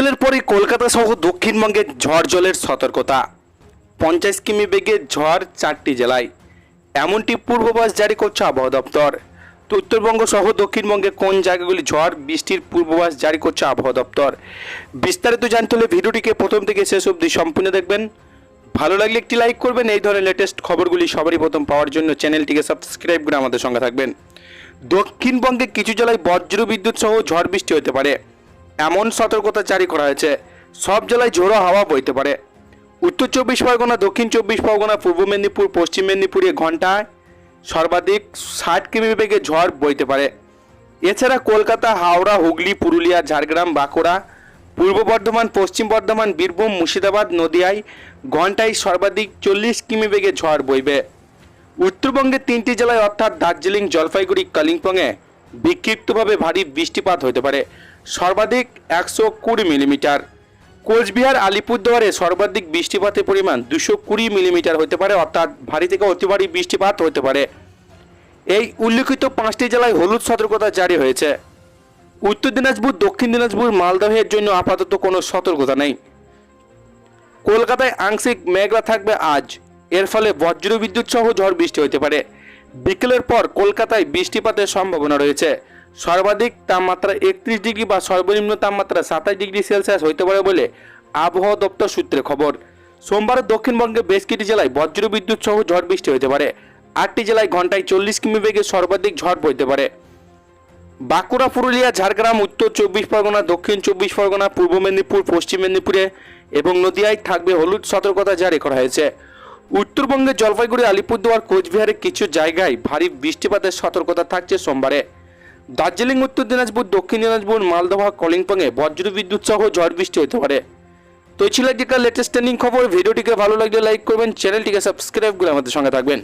বিকেলের পরে কলকাতা সহ দক্ষিণবঙ্গে ঝড় জলের সতর্কতা। পঞ্চাশ কিমি বেগে ঝড় চারটি জেলায়। এমনটি পূর্বাভাস জারি করছে আবহাওয়া দপ্তর। তো উত্তরবঙ্গ সহ দক্ষিণবঙ্গে কোন জায়গাগুলি ঝড়, বৃষ্টির পূর্বাভাস জারি করছে আবহাওয়া দপ্তর? বিস্তারিত জানতে হলে ভিডিওটিকে প্রথম থেকে শেষ অবধি সম্পূর্ণ দেখবেন। ভালো লাগলে একটি লাইক করবেন, এই ধরনের লেটেস্ট খবরগুলি সবারই প্রথম পাওয়ার জন্য চ্যানেলটিকে সাবস্ক্রাইব করে আমাদের সঙ্গে থাকবেন। দক্ষিণবঙ্গে কিছু জেলায় বজ্র বিদ্যুৎ সহ ঝড় বৃষ্টি হতে পারে। এমন সতর্কতা জারি করা হয়েছে। সব জেলায় ঝোড়ো হাওয়া বইতে পারে। উত্তর চব্বিশ পরগনা, দক্ষিণ চব্বিশ পরগনা, পূর্ব মেদিনীপুর, পশ্চিম মেদিনীপুরে ঘন্টায় সর্বাধিক ষাট কিমি বেগে ঝড় বইতে পারে। এছাড়া কলকাতা, হাওড়া, হুগলি, পুরুলিয়া, ঝাড়গ্রাম, বাঁকুড়া, পূর্ব বর্ধমান, পশ্চিম বর্ধমান, বীরভূম, মুর্শিদাবাদ, নদিয়ায় ঘন্টায় সর্বাধিক চল্লিশ কিমি বেগে ঝড় বইবে। উত্তরবঙ্গের তিনটি জেলায় অর্থাৎ দার্জিলিং, জলপাইগুড়ি কালিম্পংয়ে বিক্ষিপ্তভাবে ভারী বৃষ্টিপাত হতে পারে। সর্বাধিক একশো কুড়ি মিলিমিটার। কোচবিহার আলিপুরদুয়ারে সর্বাধিক বৃষ্টিপাতের পরিমাণ দুশো কুড়ি মিলিমিটার হতে পারে, অর্থাৎ ভারী থেকে অতি ভারী বৃষ্টিপাত হতে পারে। এই উল্লেখিত পাঁচটি জেলায় হলুদ সতর্কতা জারি হয়েছে। উত্তর দিনাজপুর, দক্ষিণ দিনাজপুর মালদহের জন্য আপাতত কোনো সতর্কতা নেই। কলকাতায় আংশিক মেঘলা থাকবে আজ। এর ফলে বজ্রবিদ্যুৎ সহ ঝড় বৃষ্টি হতে পারে। বিকেলের পর কলকাতায় বৃষ্টিপাতের সম্ভাবনা রয়েছে। সর্বাধিক তাপমাত্রা একত্রিশ ডিগ্রি বা সর্বনিম্ন তাপমাত্রা সাতাশ ডিগ্রি সেলসিয়াস হতে পারে বলে আবহাওয়া দপ্তর সূত্রে খবর। সোমবার দক্ষিণবঙ্গে বেশ কিছু জেলায় বজ্র বিদ্যুৎ সহ ঝড় বৃষ্টি হতে পারে। আটটি জেলায় ঘন্টায় চল্লিশ কিমি বেগে সর্বাধিক ঝড় বইতে পারে। বাঁকুড়া, পুরুলিয়া, ঝাড়গ্রাম, উত্তর চব্বিশ পরগনা, দক্ষিণ চব্বিশ পরগনা, পূর্ব মেদিনীপুর, পশ্চিম মেদিনীপুরে এবং নদিয়ায় থাকবে হলুদ সতর্কতা জারি করা হয়েছে। উত্তরবঙ্গের জলপাইগুড়ি, আলিপুরদুয়ার, কোচবিহারের কিছু জায়গায় ভারী বৃষ্টিপাতের সতর্কতা থাকছে সোমবারে। দার্জিলিং, উত্তর দিনাজপুর, দক্ষিণ দিনাজপুর, মালদহ, কলিম্পংয়ে বজ্র বিদ্যুৎ সহ ঝড় বৃষ্টি হতে পারে। তো ছিল আজকের লেটেস্ট ট্রেন্ডিং খবর। ভিডিওটিকে ভালো লাগলে লাইক করবেন চ্যানেলটিকে সাবস্ক্রাইব করে আমাদের সঙ্গে থাকবেন।